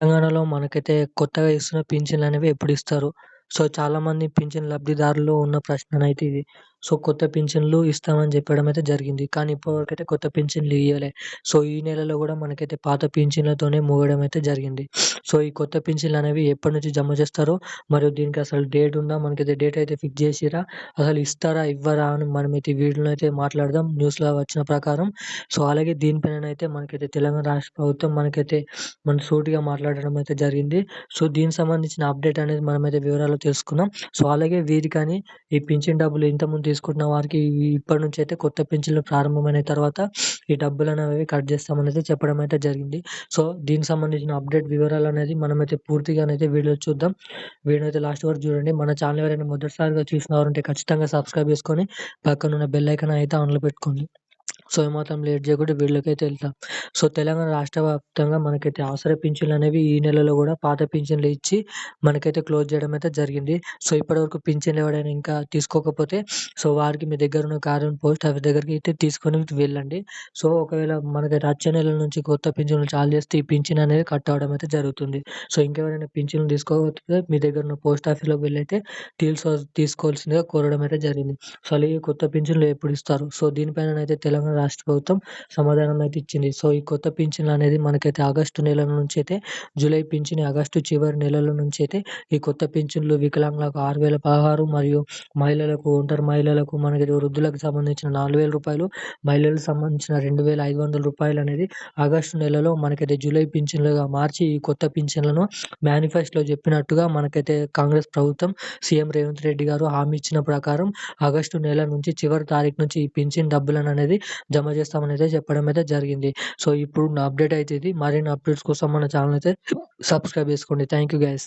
తెలంగాణలో మనకైతే కొత్తగా ఇస్తున్న ఫింఛల్ అనేవి ఎప్పుడు ఇస్తారు? సో, చాలామంది పింఛన్ లబ్ధిదారులు ఉన్న ప్రశ్ననైతే ఇది. సో, కొత్త పింఛన్లు ఇస్తామని చెప్పడం అయితే జరిగింది. కానీ ఇప్పటివరకైతే కొత్త పింఛన్లు ఇవ్వలే సో, ఈ నెలలో కూడా మనకైతే పాత పింఛన్లతోనే మోగడం అయితే జరిగింది. సో, ఈ కొత్త పింఛన్లనేవి ఎప్పటినుంచి జమ చేస్తారో, మరియు దీనికి అసలు డేట్ ఉందా? మనకైతే డేట్ అయితే ఫిక్స్ చేసిరా అసలు ఇస్తారా? ఇవ్వరా? అని మనమైతే వీడియోలో అయితే మాట్లాడదాం న్యూస్‌లో వచ్చిన ప్రకారం. సో, అలాగే దీనిపైననైతే మనకైతే తెలంగాణ రాష్ట్ర ప్రభుత్వం మనకైతే మన సూటిగా మాట్లాడడం అయితే జరిగింది. సో, దీనికి సంబంధించిన అప్డేట్ అనేది మనమైతే వివరాలు తెలుసుకున్నాం సో, అలాగే వీరికని ఈ పింఛన్ డబ్బులు ఇంతకుముందు తీసుకుంటున్న వారికి ఇప్పటి నుంచి అయితే కొత్త పింఛన్లు ప్రారంభమైన తర్వాత ఈ డబ్బులు అనేవి కట్ చేస్తామని అయితే చెప్పడం అయితే జరిగింది. సో, దీనికి సంబంధించిన అప్డేట్ వివరాలు అనేది మనమైతే పూర్తిగానైతే వీడియో చూద్దాం. వీడియో అయితే లాస్ట్ వరకు చూడండి. మన ఛానల్ ఎవరైనా మొదటిసారిగా చూసినవారు వారుంటే ఖచ్చితంగా సబ్స్క్రైబ్ చేసుకొని పక్కనున్న బెల్ ఐకాన్ అయితే ఆన్‌లో పెట్టుకోండి. సో, ఏమాత్రం లేట్ చేయకుండా వీళ్ళకైతే వెళ్తాం సో, తెలంగాణ రాష్ట్ర వ్యాప్తంగా మనకైతే ఆసరా పింఛన్లనేవి ఈ నెలలో కూడా పాత పింఛన్లు ఇచ్చి మనకైతే క్లోజ్ చేయడం అయితే జరిగింది. సో, ఇప్పటివరకు పింఛన్లు ఎవరైనా ఇంకా తీసుకోకపోతే సో, వారికి మీ దగ్గర ఉన్న కార్యం పోస్ట్ ఆఫీస్ దగ్గరికి అయితే తీసుకొని వెళ్ళండి. సో, ఒకవేళ మనకి వచ్చే నెల నుంచి కొత్త పింఛన్లు చాలు చేస్తే ఈ పింఛన్ అనేది కట్ అవ్వడం అయితే జరుగుతుంది. సో, ఇంకెవరైనా పింఛన్లు తీసుకోకపోతే మీ దగ్గర ఉన్న పోస్ట్ ఆఫీస్‌లోకి వెళ్ళైతే తీల్సో తీసుకోవాల్సిందిగా కోరడం అయితే జరిగింది. సో, అలాగే కొత్త పింఛన్లు ఎప్పుడు ఇస్తారు? సో, దీనిపైన అయితే తెలంగాణ రాష్ట్ర ప్రభుత్వం సమాధానం అయితే ఇచ్చింది. సో, ఈ కొత్త పింఛన్లు అనేది మనకైతే ఆగస్టు నెల నుంచి అయితే జూలై పింఛన్ ఆగస్టు చివరి నెలల నుంచి అయితే ఈ కొత్త పింఛన్లు వికలాంగులకు 6,016 మరియు మహిళలకు, ఒంటరి మహిళలకు, మనకి వృద్ధులకు సంబంధించిన 4,000 రూపాయలు, మహిళలకు సంబంధించిన 2,500 రూపాయలు అనేది ఆగస్టు నెలలో మనకైతే జూలై పింఛన్లుగా మార్చి ఈ కొత్త పింఛన్లను మేనిఫెస్టోలో చెప్పినట్టుగా మనకైతే కాంగ్రెస్ ప్రభుత్వం సీఎం రేవంత్ రెడ్డి గారు హామీ ఇచ్చిన ప్రకారం ఆగస్టు నెల నుంచి చివరి తారీఖు నుంచి ఈ పింఛన్ డబ్బులననేది జమ చేస్తామని అయితే చెప్పడం అయితే జరిగింది. సో, ఇప్పుడున్న అప్డేట్ అయితే ఇది. మరిన్ని అప్డేట్స్ కోసం మన ఛానల్ అయితే సబ్స్క్రైబ్ చేసుకోండి. Thank you guys.